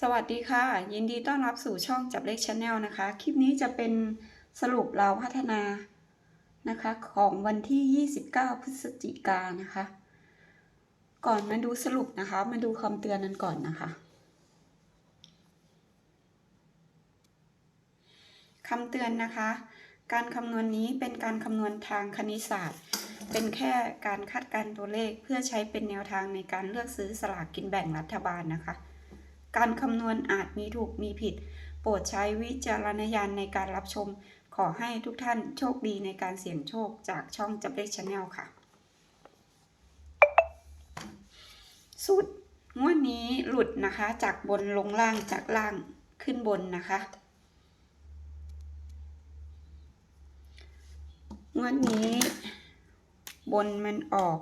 สวัสดีค่ะ ยินดีต้อนรับสู่ช่องจับเลขชาแนลนะคะ คลิปนี้จะเป็นสรุปเราพัฒนานะคะของวันที่ 29 พฤศจิกานะคะ ก่อนมาดูสรุปนะคะ มาดูคำเตือนนั้นก่อนนะคะคำเตือนนะคะ การคำนวณนี้เป็นการคำนวณทางคณิตศาสตร์ เป็นแค่การคาดการตัวเลขเพื่อใช้เป็นแนวทางในการเลือกซื้อสลากกินแบ่งรัฐบาลนะคะ การคำนวณอาจมีถูกมีผิด โปรดใช้วิจารณญาณในการรับชม ขอให้ทุกท่านโชคดีในการเสี่ยงโชคจากช่องจับเลขชาแนลค่ะสูตรงวดนี้หลุดนะคะจากบนลงล่างจากล่างขึ้นบนนะคะงวดนี้บนมันออก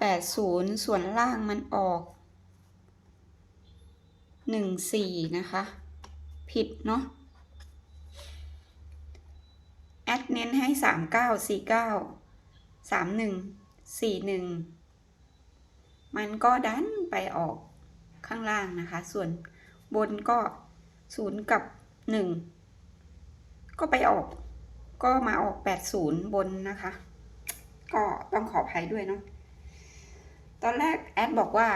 80 ส่วนล่างมันออก หนึ่งสี่นะคะ ผิดเนาะแอดเน้นให้สามเก้าสี่เก้าสามหนึ่งสี่หนึ่งมันก็ดันไปออกข้างล่างนะคะ ส่วนบนก็ศูนย์กับหนึ่งก็ไปออกก็มาออกแปดศูนย์บนนะคะ ก็ต้องขออภัยด้วยเนาะตอนแรกแอดบอกว่า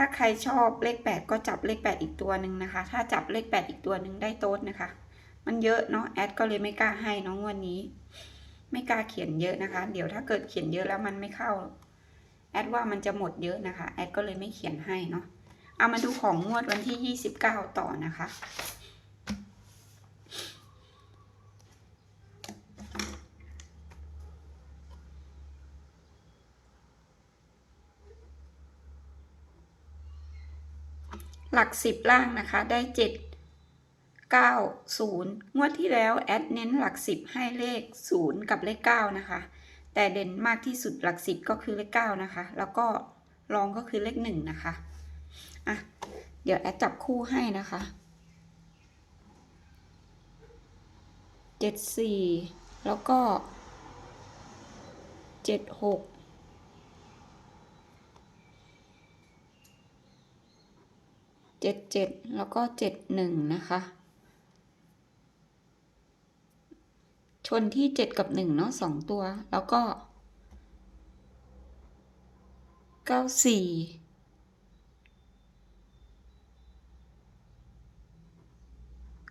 ถ้าใครชอบเลขแปดก็จับเลขแปดอีกตัวหนึ่งนะคะ ถ้าจับเลขแปดอีกตัวหนึ่งได้โต๊ดนะคะ มันเยอะเนาะแอดก็เลยไม่กล้าให้น้องวันนี้ ไม่กล้าเขียนเยอะนะคะ เดี๋ยวถ้าเกิดเขียนเยอะแล้วมันไม่เข้า แอดว่ามันจะหมดเยอะนะคะ แอดก็เลยไม่เขียนให้เนาะเอามาดูของงวดวันที่ 29 ต่อนะคะ หลักสิบล่างนะคะ ได้เจ็ดเก้าศูนย์งวดที่แล้วแอดเน้นหลักสิบให้เลขศูนย์กับเลขเก้านะคะ แต่เด่นมากที่สุดหลักสิบก็คือเลขเก้านะคะ แล้วก็รองก็คือเลขหนึ่งนะคะ อะ เดี๋ยวแอดจับคู่ให้นะคะเจ็ดสี่แล้วก็เจ็ดหก เจ็ดเจ็ดแล้วก็เจ็ดหนึ่งนะคะ ชนที่เจ็ดกับหนึ่งเนาะสองตัว แล้วก็เก้าสี่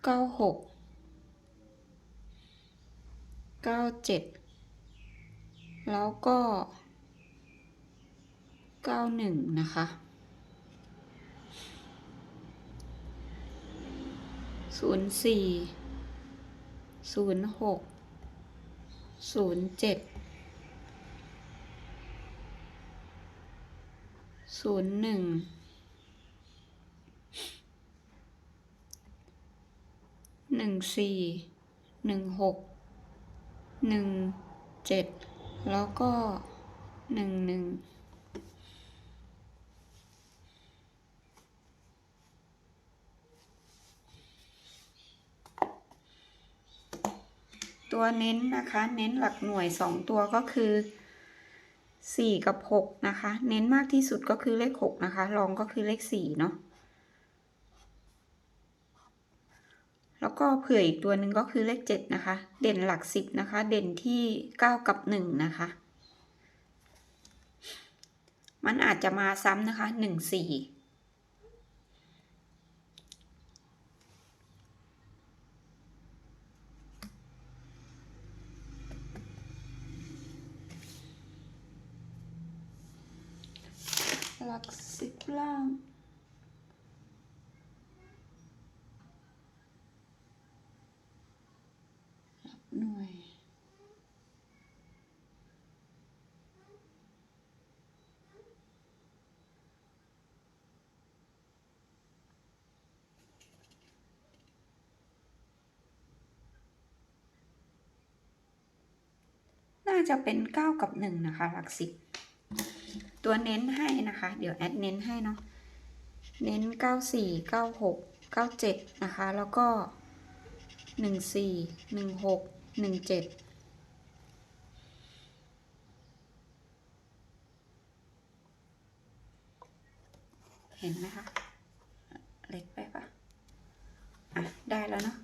เก้าหกเก้าเจ็ดแล้วก็เก้าหนึ่งนะคะ ศูนย์สี่ศูนย์หกศูนย์เจ็ดศูนย์หนึ่งหนึ่งสี่หนึ่งหกหนึ่งเจ็ดแล้วก็หนึ่งหนึ่ง ตัวเน้นนะคะ เน้นหลักหน่วย 2 ตัวก็คือ 4 กับ 6 นะคะ เน้นมากที่สุดก็คือเลข 6 นะคะ รองก็คือเลข 4 เนาะแล้วก็เผื่ออีกตัวหนึ่งก็คือเลข 7 นะคะ เด่นหลัก 10 นะคะ เด่นที่ 9 กับ 1 นะคะ มันอาจจะมาซ้ำนะคะ 1 4 หลักสิบล่างหลักหน่วยน่าจะเป็นเก้ากับหนึ่งนะคะ หลักสิบ ตัวเน้นให้นะคะ เดี๋ยวแอดเน้นให้เนาะ เน้นเก้าสี่เก้าหกเก้าเจ็ดนะคะ แล้วก็หนึ่งสี่หนึ่งหกหนึ่งเจ็ดเห็นไหมคะ เล็กไปปะอะ ได้แล้วเนาะ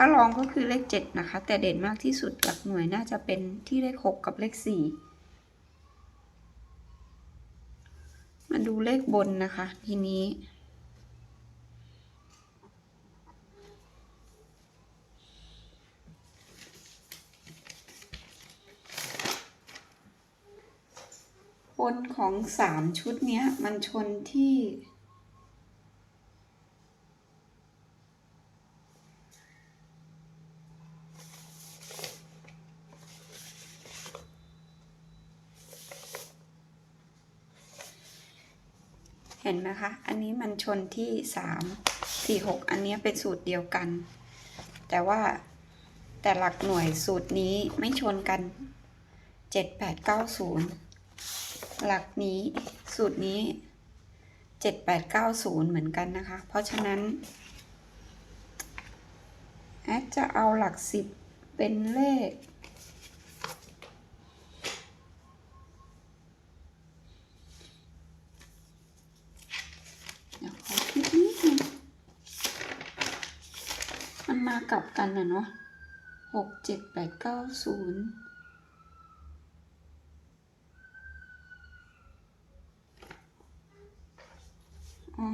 ถ้าลองก็คือเลขเจ็ดนะคะ แต่เด่นมากที่สุดหลักหน่วยน่าจะเป็นที่เลขหกกับเลขสี่มาดูเลขบนนะคะ ทีนี้ บนของสามชุดนี้มันชนที่ นไหมคะ อันนี้มันชนที่สามสี่หกอันนี้เป็นสูตรเดียวกัน แต่ว่าแต่หลักหน่วยสูตรนี้ไม่ชนกันเจ็ดแปดเก้าศูนย์หลักนี้สูตรนี้เจ็ดแปดเก้าศูนย์เหมือนกันนะคะ เพราะฉะนั้นแอดจะเอาหลักสิบเป็นเลข เดี๋ยวขอคิดนิดนึงมันมา กันนะเนาะหกเจ็ดแปดเก้าศูนย์อ๋อ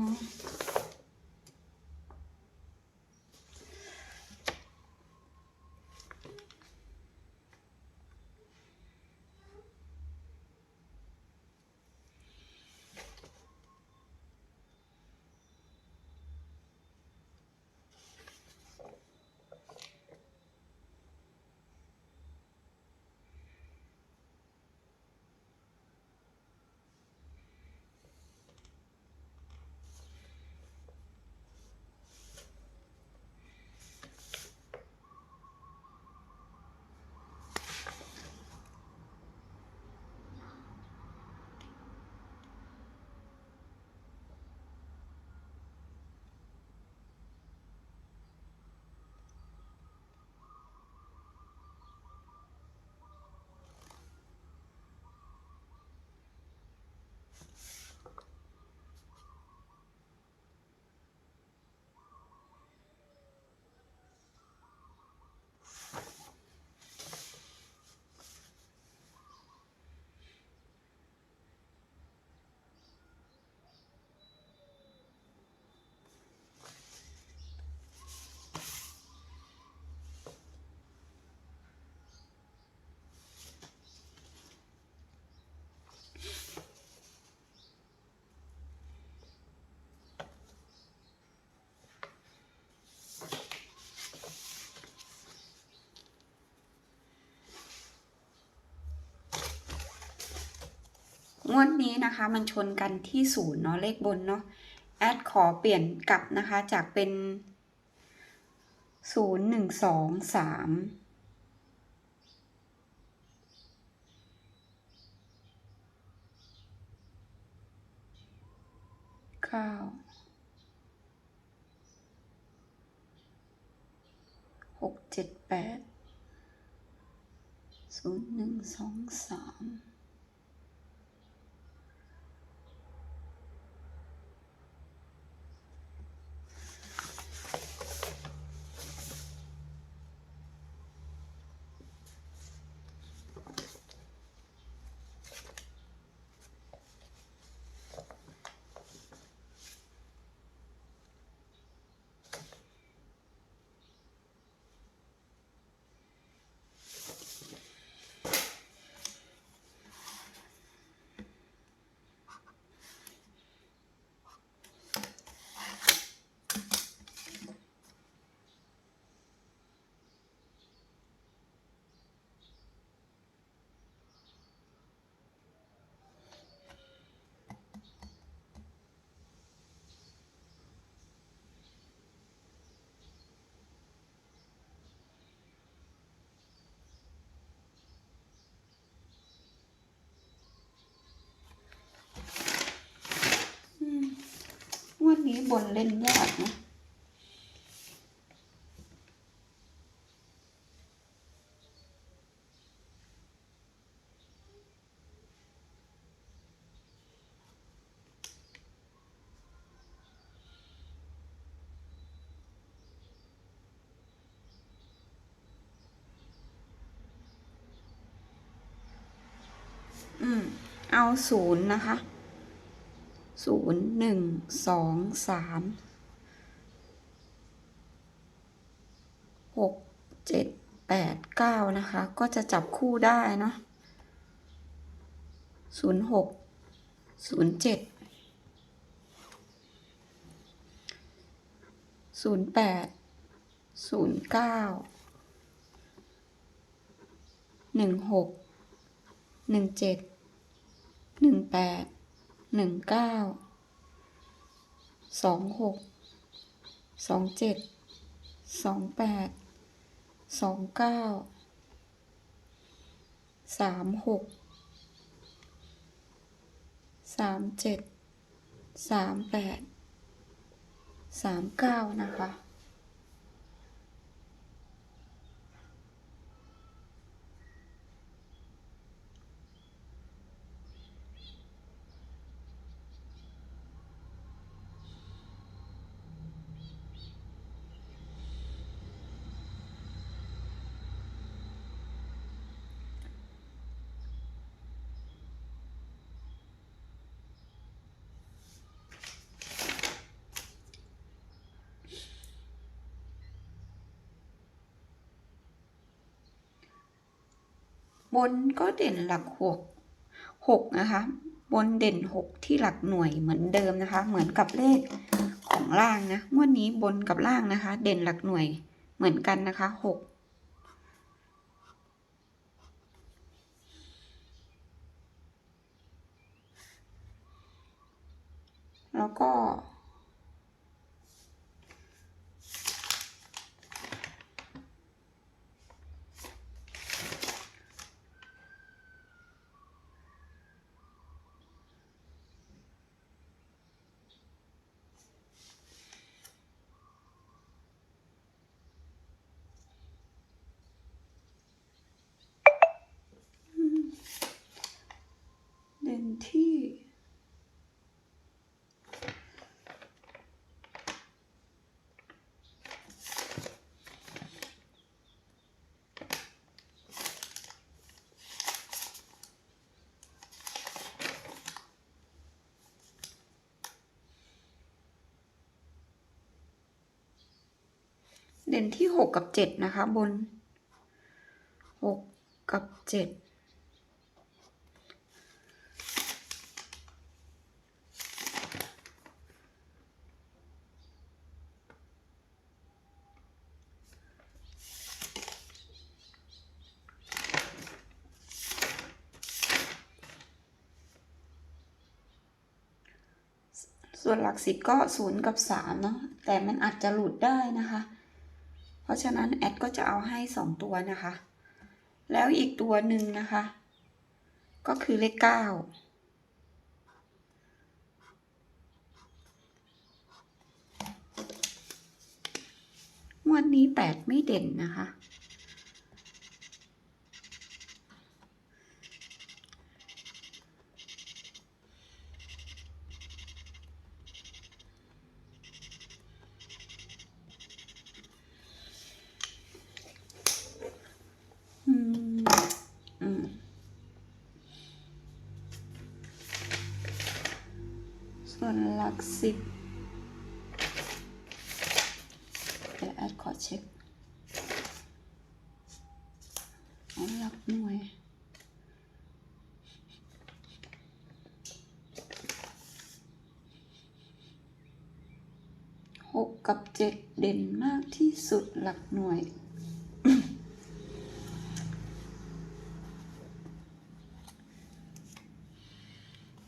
งวดนี้นะคะมันชนกันที่ศูนย์เนาะเลขบนเนาะแอดขอเปลี่ยนกลับนะคะจากเป็นศูนย์หนึ่งสองสามเก้าหกเจ็ดแปดศูนย์หนึ่งสองสาม นเล่นยากนะเอาศูนย์นะคะ ศูนย์หนึ่งสองสามหกเจ็ดแปดเก้านะคะ ก็จะจับคู่ได้เนาะศูนย์หกศูนย์เจ็ดศูนย์แปดศูนย์เก้าหนึ่งหกหนึ่งเจ็ดหนึ่งแปด หนึ่งเก้าสองหกสองเจ็ดสองแปดสองเก้าสามหกสามเจ็ดสามแปดสามเก้านะคะ บนก็เด่นหลักหกหกนะคะ บนเด่นหกที่หลักหน่วยเหมือนเดิมนะคะ เหมือนกับเลขของล่างนะงวดนี้บนกับล่างนะคะ เด่นหลักหน่วยเหมือนกันนะคะหกแล้วก็ เด่นที่ เด่นที่หกกับเจ็ดนะคะบนหกกับเจ็ดส่วนหลักสิบก็ศูนย์กับสามเนาะแต่มันอาจจะหลุดได้นะคะ เพราะฉะนั้นแอดก็จะเอาให้สองตัวนะคะ แล้วอีกตัวหนึ่งนะคะ ก็คือเลขเก้างวดนี้แปดไม่เด่นนะคะ อืม อืม ส่วนหลั กสิบเดี๋ยวแอดขอเช็คหลักหน่วยหกกับเจ็ดเด่นมากที่สุดหลักหน่วย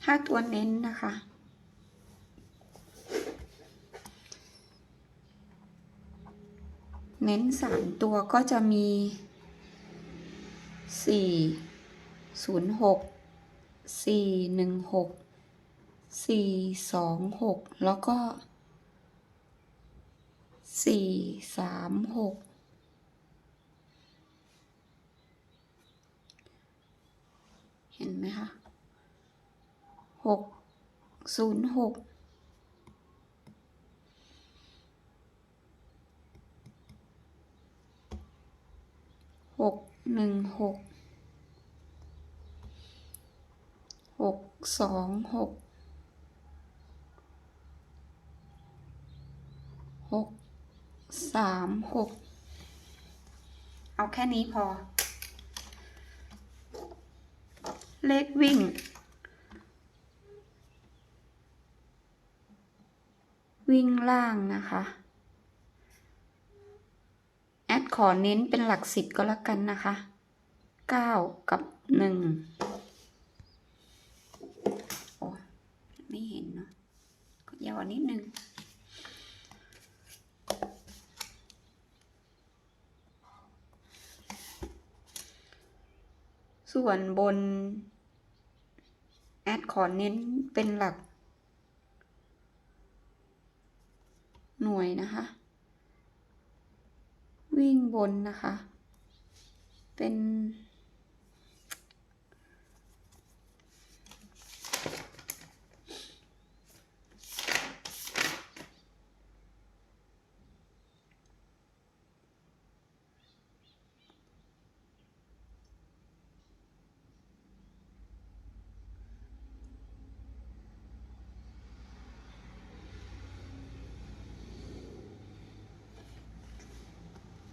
ถ้าตัวเน้นนะคะ เน้นสามตัวก็จะมีสี่ศูนย์หกสี่หนึ่งหกสี่สองหกแล้วก็สี่สามหกเห็นไหมคะหกศูนย์หก หนึ่งหกหกสองหกหกสามหกเอาแค่นี้พอ เลขวิ่งวิ่งล่างนะคะ ดขอเน้นเป็นหลักสิบก็แล้วกันนะคะเก้ากับหนึ่งโอ้ไม่เห็นเนาะก็ยาวนิดนึงส่วนบน แอดขอเน้นเป็นหลัก หน่วยนะคะ บนนะคะ เป็น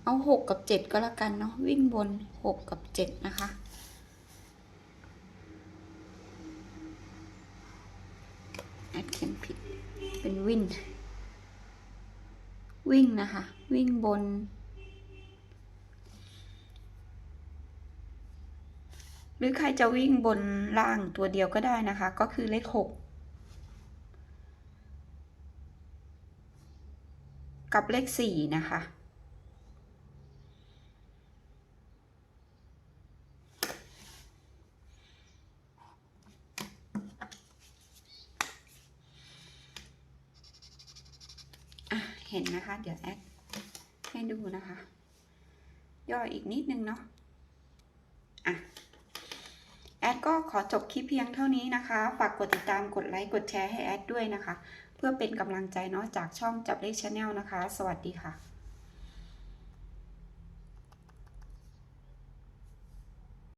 เอาหกกับเจ็ดก็แล้วกันเนาะวิ่งบนหกกับเจ็ดนะคะแอดเขียนผิดเป็นวิ่งวิ่งนะคะ วิ่งบน หรือใครจะวิ่งบนล่างตัวเดียวก็ได้นะคะ ก็คือเลขหกกับเลขสี่นะคะอะ เห็นนะคะ เดี๋ยวแอดให้ดูนะคะ ย่ออีกนิดนึงเนาะอะแอดก็ขอจบคลิปเพียงเท่านี้นะคะ ฝากกดติดตามกดไลค์กดแชร์ให้แอดด้วยนะคะ เพื่อเป็นกำลังใจเนาะจากช่องจับเลขชาแนลนะคะ สวัสดีค่ะ